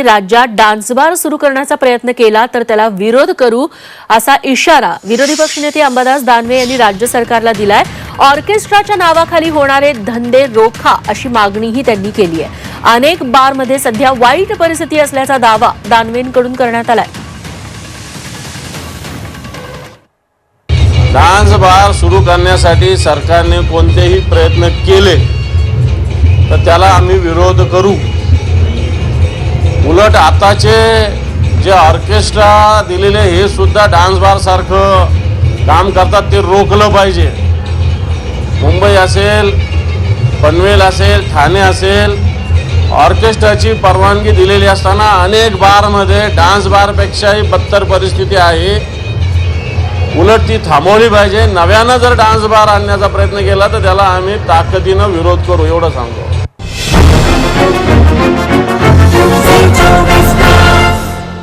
राज्यात dance bar सुरू करण्याचा प्रयत्न केला तर त्याला विरोध करू असा इशारा विरोधी पक्षनेते अंबादास दानवे यांनी राज्य सरकारला दिलाय. ऑर्केस्ट्राच्या नावाखाली होणारे धंदे रोखा अशी मागणीही त्यांनी केली आहे. अनेक बारमध्ये सध्या वाईट परिस्थिती असल्याचा दावा दानवेंकडून करण्यात आलाय. डान्स बार सुरू करण्यासाठी सरकारने कोणतेही प्रयत्न केले तर त्याला आम्ही विरोध करू. उलट आताचे जे ऑर्केस्ट्रा दिलेले हे सुद्धा डान्स बार सारखं काम करतात ते रोखलं पाहिजे. मुंबई असेल पनवेल असेल ठाणे असेल ऑर्केस्ट्राची परवानगी दिलेली असताना अनेक बारमध्ये डान्स बारपेक्षाही बत्तर परिस्थिती आहे. उलट ती थांबवली पाहिजे. नव्यानं जर डान्स बार आणण्याचा प्रयत्न केला तर त्याला आम्ही ताकदीनं विरोध करू एवढं सांगतो.